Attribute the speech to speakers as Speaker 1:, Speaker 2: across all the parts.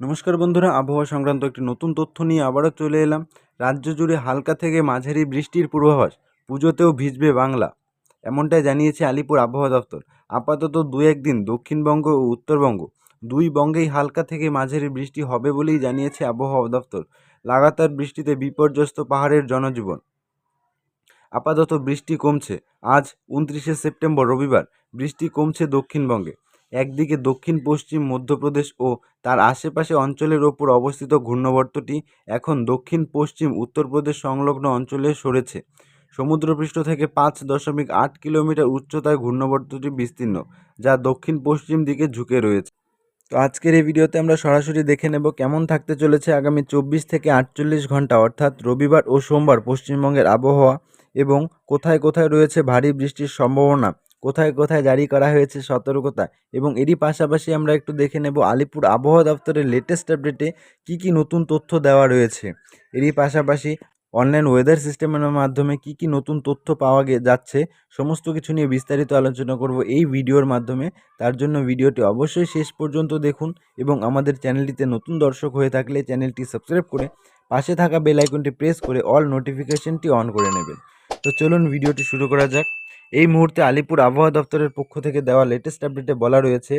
Speaker 1: নমস্কার বন্ধুরা, আবহাওয়া সংক্রান্ত একটি নতুন তথ্য নিয়ে আবারও চলে এলাম। রাজ্য জুড়ে হালকা থেকে মাঝারি বৃষ্টির পূর্বাভাস, পুজোতেও ভিজবে বাংলা। এমনটাই জানিয়েছে আলিপুর আবহাওয়া দপ্তর। আপাতত দু একদিন দক্ষিণবঙ্গ ও উত্তরবঙ্গ দুই বঙ্গেই হালকা থেকে মাঝারি বৃষ্টি হবে বলেই জানিয়েছে আবহাওয়া দপ্তর। লাগাতার বৃষ্টিতে বিপর্যস্ত পাহাড়ের জনজীবন। আপাতত বৃষ্টি কমছে। আজ উনত্রিশে সেপ্টেম্বর রবিবার, বৃষ্টি কমছে দক্ষিণবঙ্গে। একদিকে দক্ষিণ, পশ্চিম, মধ্যপ্রদেশ ও তার আশেপাশে অঞ্চলের ওপর অবস্থিত ঘূর্ণাবর্তটি এখন দক্ষিণ, পশ্চিম, উত্তরপ্রদেশ সংলগ্ন অঞ্চলে সরেছে। সমুদ্রপৃষ্ঠ থেকে পাঁচ দশমিক আট কিলোমিটার উচ্চতায় ঘূর্ণাবর্তটি বিস্তীর্ণ, যা দক্ষিণ, পশ্চিম দিকে ঝুঁকে রয়েছে। তো আজকের এই ভিডিওতে আমরা সরাসরি দেখে নেব কেমন থাকতে চলেছে আগামী চব্বিশ থেকে আটচল্লিশ ঘণ্টা, অর্থাৎ রবিবার ও সোমবার পশ্চিমবঙ্গের আবহাওয়া এবং কোথায় কোথায় রয়েছে ভারী বৃষ্টির সম্ভাবনা। কোথায় কোথায় জারি করা হয়েছে সতর্কতা এবং এরই পাশাপাশি আমরা একটু দেখে নেব আলিপুর আবহাওয়া দপ্তরের লেটেস্ট আপডেটে কী কী নতুন তথ্য দেওয়া রয়েছে। এরই পাশাপাশি অনলাইন ওয়েদার সিস্টেমের মাধ্যমে কী কী নতুন তথ্য পাওয়া যাচ্ছে সমস্ত কিছু নিয়ে বিস্তারিত আলোচনা করব এই ভিডিওর মাধ্যমে। তার জন্য ভিডিওটি অবশ্যই শেষ পর্যন্ত দেখুন এবং আমাদের চ্যানেলটিতে নতুন দর্শক হয়ে থাকলে চ্যানেলটি সাবস্ক্রাইব করে পাশে থাকা বেল আইকনটি প্রেস করে অল নোটিফিকেশনটি অন করে নেবেন। তো চলুন ভিডিওটি শুরু করা যাক। এই মুহূর্তে আলিপুর আবহাওয়া দপ্তরের পক্ষ থেকে দেওয়া লেটেস্ট আপডেটে বলা রয়েছে,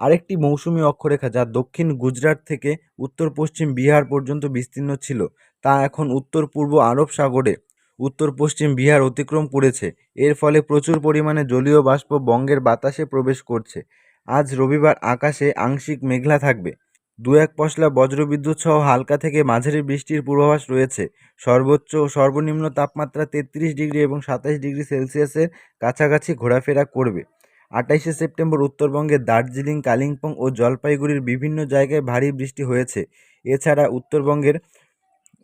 Speaker 1: আরেকটি মৌসুমি অক্ষরেখা যা দক্ষিণ গুজরাট থেকে উত্তর পশ্চিম বিহার পর্যন্ত বিস্তীর্ণ ছিল, তা এখন উত্তর পূর্ব আরব সাগরে, উত্তর পশ্চিম বিহার অতিক্রম করেছে, এর ফলে প্রচুর পরিমাণে জলীয় বাষ্প বঙ্গের বাতাসে প্রবেশ করছে, আজ রবিবার আকাশে আংশিক মেঘলা থাকবে। দু এক পশলা বজ্রবিদ্যুৎ সহ হালকা থেকে মাঝারি বৃষ্টির পূর্বাভাস রয়েছে। সর্বোচ্চ ও সর্বনিম্ন তাপমাত্রা তেত্রিশ ডিগ্রি এবং সাতাশ ডিগ্রি সেলসিয়াসের কাছাকাছি ঘোরাফেরা করবে। আঠাইশে সেপ্টেম্বর উত্তরবঙ্গের দার্জিলিং, কালিম্পং ও জলপাইগুড়ির বিভিন্ন জায়গায় ভারী বৃষ্টি হয়েছে। এছাড়া উত্তরবঙ্গের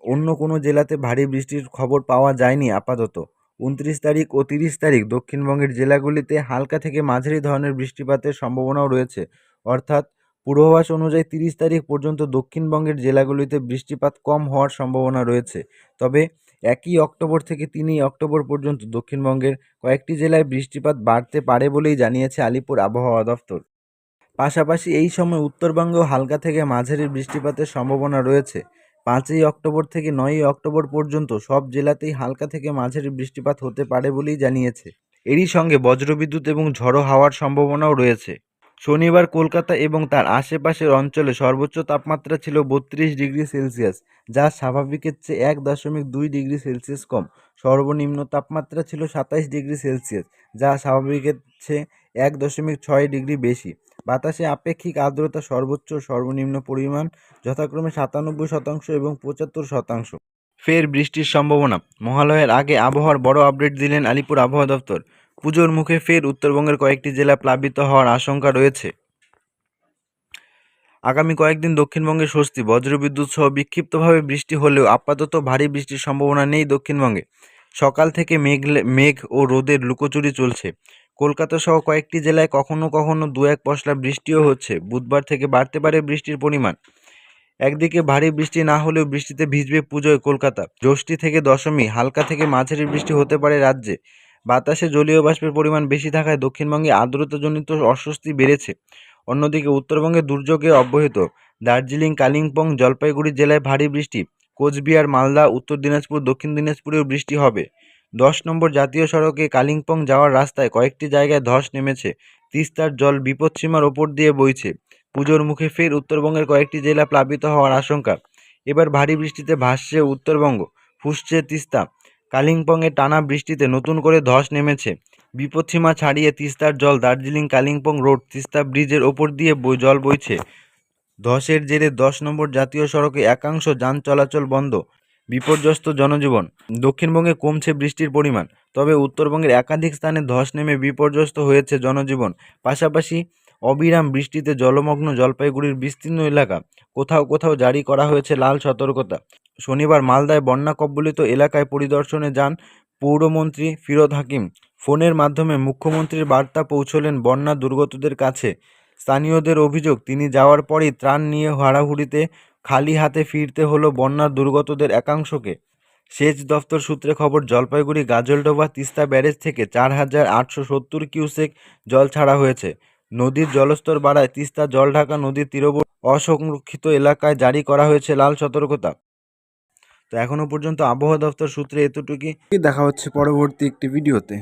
Speaker 1: অন্য কোনো জেলাতে ভারী বৃষ্টির খবর পাওয়া যায়নি আপাতত। উনত্রিশ তারিখ ও তিরিশ তারিখ দক্ষিণবঙ্গের জেলাগুলিতে হালকা থেকে মাঝারি ধরনের বৃষ্টিপাতের সম্ভাবনাও রয়েছে। অর্থাৎ পূর্বাভাস অনুযায়ী তিরিশ তারিখ পর্যন্ত দক্ষিণবঙ্গের জেলাগুলিতে বৃষ্টিপাত কম হওয়ার সম্ভাবনা রয়েছে। তবে একই অক্টোবর থেকে তিনই অক্টোবর পর্যন্ত দক্ষিণবঙ্গের কয়েকটি জেলায় বৃষ্টিপাত বাড়তে পারে বলেই জানিয়েছে আলিপুর আবহাওয়া দফতর পাশাপাশি এই সময় উত্তরবঙ্গেও হালকা থেকে মাঝারি বৃষ্টিপাতের সম্ভাবনা রয়েছে। পাঁচই অক্টোবর থেকে নয়ই অক্টোবর পর্যন্ত সব জেলাতেই হালকা থেকে মাঝারি বৃষ্টিপাত হতে পারে বলেই জানিয়েছে। এরই সঙ্গে বজ্রবিদ্যুৎ এবং ঝড়ো হাওয়ার সম্ভাবনাও রয়েছে। শনিবার কলকাতা এবং তার আশেপাশের অঞ্চলে সর্বোচ্চ তাপমাত্রা ছিল বত্রিশ ডিগ্রি সেলসিয়াস, যা স্বাভাবিকের চেয়ে এক দশমিক দুই ডিগ্রি সেলসিয়াস কম। সর্বনিম্ন তাপমাত্রা ছিল সাতাইশ ডিগ্রি সেলসিয়াস, যা স্বাভাবিকের চেয়ে এক দশমিক ছয় ডিগ্রি বেশি। বাতাসে আপেক্ষিক আর্দ্রতা সর্বোচ্চ, সর্বনিম্ন পরিমাণ যথাক্রমে সাতানব্বই শতাংশ এবং পঁচাত্তর শতাংশ। ফের বৃষ্টির সম্ভাবনা। মহালয়ের আগে আবহাওয়ার বড় আপডেট দিলেন আলিপুর আবহাওয়া দপ্তর। পুজোর মুখে ফের উত্তরবঙ্গের কয়েকটি জেলা প্লাবিত হওয়ার আশঙ্কা রয়েছে। আগামী কয়েকদিন দক্ষিণবঙ্গে স্বস্তি, বজ্রবিদ্যুৎ সহ বিক্ষিপ্তভাবে বৃষ্টি হলেও আপাতত ভারী বৃষ্টির সম্ভাবনা নেই দক্ষিণবঙ্গে। সকাল থেকে মেঘ মেঘ ও রোদের লুকোচুরি চলছে। কলকাতা সহ কয়েকটি জেলায় কখনো কখনো দু এক পশলা বৃষ্টিও হচ্ছে। বুধবার থেকে বাড়তে পারে বৃষ্টির পরিমাণ। একদিকে ভারী বৃষ্টি না হলেও বৃষ্টিতে ভিজবে পুজোয় কলকাতা। জ্যৈষ্ঠী থেকে দশমী, হালকা থেকে মাঝারি বৃষ্টি হতে পারে রাজ্যে। বাতাসে জলীয় বাষ্পের পরিমাণ বেশি থাকায় দক্ষিণবঙ্গে আর্দ্রতাজনিত অস্বস্তি বেড়েছে। অন্যদিকে উত্তরবঙ্গে দুর্যোগে অব্যাহত। দার্জিলিং, কালিম্পং, জলপাইগুড়ি জেলায় ভারী বৃষ্টি। কোচবিহার, মালদা, উত্তর দিনাজপুর, দক্ষিণ দিনাজপুরেও বৃষ্টি হবে। দশ নম্বর জাতীয় সড়কে কালিম্পং যাওয়ার রাস্তায় কয়েকটি জায়গায় ধস নেমেছে। তিস্তার জল বিপদসীমার ওপর দিয়ে বইছে। পুজোর মুখে ফের উত্তরবঙ্গের কয়েকটি জেলা প্লাবিত হওয়ার আশঙ্কা। এবার ভারী বৃষ্টিতে ভাসছে উত্তরবঙ্গ। ফুসছে তিস্তা। কালিম্পংয়ে টানা বৃষ্টিতে নতুন করে ধস নেমেছে। বিপদসীমা ছাড়িয়ে তিস্তার জল দার্জিলিং কালিম্পং রোড তিস্তা ব্রিজের ওপর দিয়ে জল বইছে। ধসের জেরে দশ নম্বর জাতীয় সড়কে একাংশ যান চলাচল বন্ধ। বিপর্যস্ত জনজীবন। দক্ষিণবঙ্গে কমছে বৃষ্টির পরিমাণ। তবে উত্তরবঙ্গের একাধিক স্থানে ধস নেমে বিপর্যস্ত হয়েছে জনজীবন। পাশাপাশি অবিরাম বৃষ্টিতে জলমগ্ন জলপাইগুড়ির বিস্তীর্ণ এলাকা। কোথাও কোথাও জারি করা হয়েছে লাল সতর্কতা। শনিবার মালদায় বন্যা কবলিত এলাকায় পরিদর্শনে যান পৌরমন্ত্রী ফিরোদ হাকিম। ফোনের মাধ্যমে মুখ্যমন্ত্রীর বার্তা পৌঁছলেন বন্যা দুর্গতদের কাছে। স্থানীয়দের অভিযোগ, তিনি যাওয়ার পরই ত্রাণ নিয়ে হাড়াহুড়িতে খালি হাতে ফিরতে হলো বন্যার দুর্গতদের একাংশকে। সেচ দফতর সূত্রে খবর, জলপাইগুড়ি গাজলডোবা তিস্তা ব্যারেজ থেকে চার হাজার আটশো সত্তর কিউসেক জল ছাড়া হয়েছে। নদীর জলস্তর বাড়ায় তিস্তা জলঢাকা নদীর তীরবর্তী অসংরক্ষিত এলাকায় জারি করা হয়েছে লাল সতর্কতা। তো এখনও পর্যন্ত আবহাওয়া দপ্তর সূত্রে এতটুকুই। দেখা হচ্ছে পরবর্তী একটি ভিডিওতে।